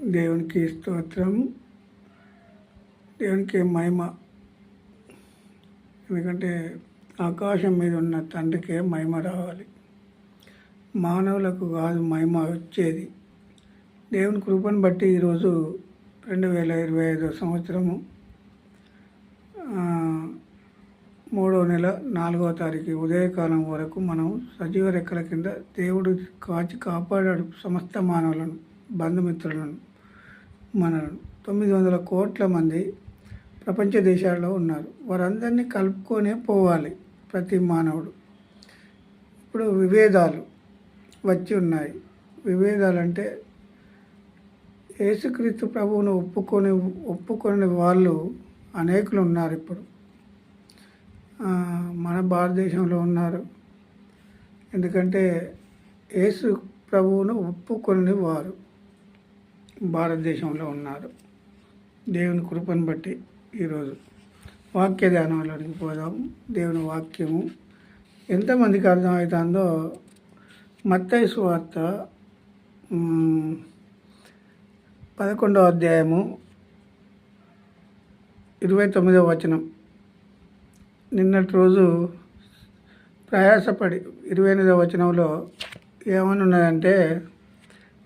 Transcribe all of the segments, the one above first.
దేవునికి స్తోత్రం దేవునికి మహిమ. ఎందుకంటే ఆకాశం మీద ఉన్న తండ్రికే మహిమ రావాలి. మానవులకు కాదు మహిమ వచ్చేది. దేవుని కృపను బట్టి ఈరోజు రెండు వేల ఇరవై ఐదో సంవత్సరము మూడో నెల నాలుగో తారీఖు ఉదయకాలం వరకు మనం సజీవ రెక్కల కింద దేవుడు కాచి కాపాడాడు సమస్త మానవులను. బంధుమిత్రులను మనలను తొమ్మిది వందల కోట్ల మంది ప్రపంచ దేశాల్లో ఉన్నారు. వారందరినీ కలుపుకొనే పోవాలి ప్రతి మానవుడు. ఇప్పుడు విభేదాలు వచ్చి ఉన్నాయి. విభేదాలు అంటే యేసుక్రీస్తు ప్రభువును ఒప్పుకొని ఒప్పుకొని వాళ్ళు అనేకులు ఉన్నారు ఇప్పుడు. మన భారతదేశంలో ఉన్నారు. ఎందుకంటే యేసు ప్రభువును ఒప్పుకొని వారు. భారతదేశంలో ఉన్నారు. దేవుని కృపను బట్టి ఈరోజు వాక్య ధ్యానంలోనికి పోదాం. దేవుని వాక్యము ఎంతమందికి అర్థమవుతుందో మత్తయి సువార్త పదకొండవ అధ్యాయము ఇరవై తొమ్మిదవ వచనం. నిన్నటి రోజు ప్రయాసపడి ఇరవై ఎనిమిదవ వచనంలో ఏమని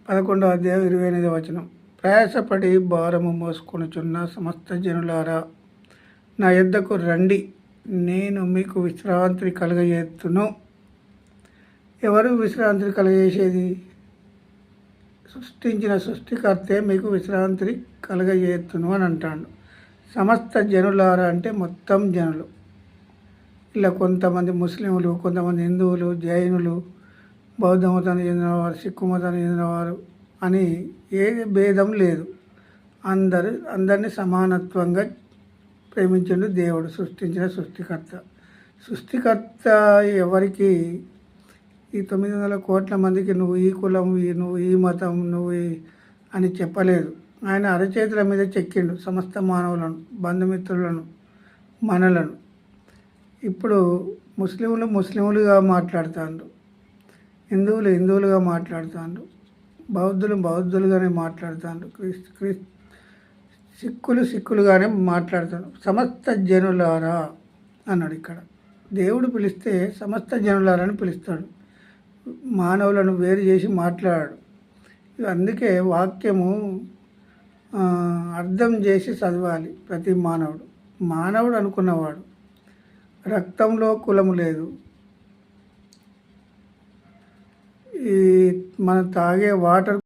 పదకొండో పదకొండవ అధ్యాయం ఇరవై ఎనిమిది వచనం. ప్రయాసపడి భారము మోసుకొనుచున్న సమస్త జనులారా నా యొద్దకు రండి నేను మీకు విశ్రాంతి కలగజేస్తును ఎవరు విశ్రాంతి కలగజేసేది? సృష్టించిన సృష్టికర్తే మీకు విశ్రాంతి కలగజేస్తును అని అంటాడు. సమస్త జనులారా అంటే మొత్తం జనులు. ఇలా కొంతమంది ముస్లింలు కొంతమంది హిందువులు జైనులు బౌద్ధ మతానికి చెందినవారు సిక్కు మతానికి చెందినవారు అని ఏ భేదం లేదు. అందరు అందరినీ సమానత్వంగా ప్రేమించండు దేవుడు సృష్టించిన సృష్టికర్త. సృష్టికర్త ఎవరికి? ఈ తొమ్మిది వందల కోట్ల మందికి నువ్వు ఈ కులం ఈ నువ్వు ఈ మతం నువ్వు ఈ అని చెప్పలేదు. ఆయన అరచేతుల మీద చెక్కిండు సమస్త మానవులను బంధుమిత్రులను మనలను. ఇప్పుడు ముస్లింలు ముస్లింలుగా మాట్లాడుతాండ్రు. హిందువులు హిందువులుగా మాట్లాడుతాండ్రు. బౌద్ధులు బౌద్ధులుగానే మాట్లాడుతాండ్రు. క్రిస్ క్రిస్ సిక్కులు సిక్కులుగానే మాట్లాడుతాడు సమస్త జనులారా అన్నాడు ఇక్కడ. దేవుడు పిలిస్తే సమస్త జనులారా అని పిలుస్తాడు. మానవులను వేరు చేసి మాట్లాడాడు అందుకే వాక్యము అర్థం చేసి చదవాలి ప్రతి మానవుడు. మానవుడు అనుకున్నవాడు. రక్తంలో కులము లేదు. ఈ మనం తాగే వాటర్